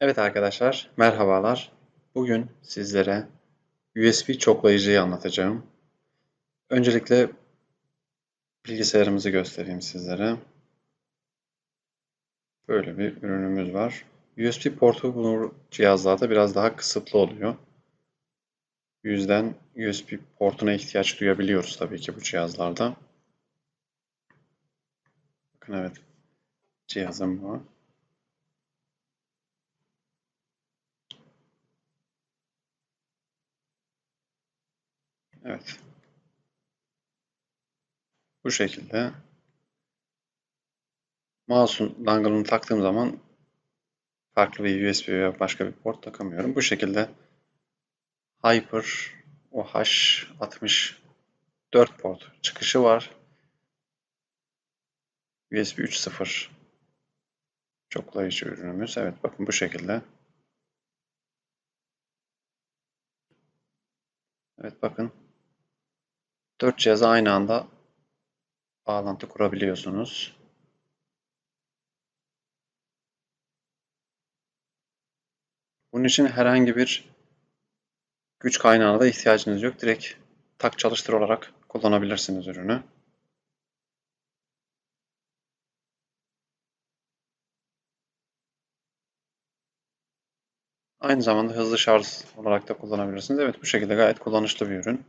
Evet arkadaşlar, merhabalar. Bugün sizlere USB çoklayıcıyı anlatacağım. Öncelikle bilgisayarımızı göstereyim sizlere. Böyle bir ürünümüz var. USB portu bu cihazlarda biraz daha kısıtlı oluyor. Yüzden USB portuna ihtiyaç duyabiliyoruz tabii ki bu cihazlarda. Bakın evet, cihazım bu. Evet. Bu şekilde mouse'un dongle'ını taktığım zaman farklı bir USB veya başka bir port takamıyorum. Bu şekilde Hyper OH60 4 port çıkışı var. USB 3.0 çoklayıcı ürünümüz. Evet bakın bu şekilde. Evet bakın. 4 cihaza aynı anda bağlantı kurabiliyorsunuz. Bunun için herhangi bir güç kaynağına da ihtiyacınız yok. Direkt tak çalıştır olarak kullanabilirsiniz ürünü. Aynı zamanda hızlı şarj olarak da kullanabilirsiniz. Evet bu şekilde gayet kullanışlı bir ürün.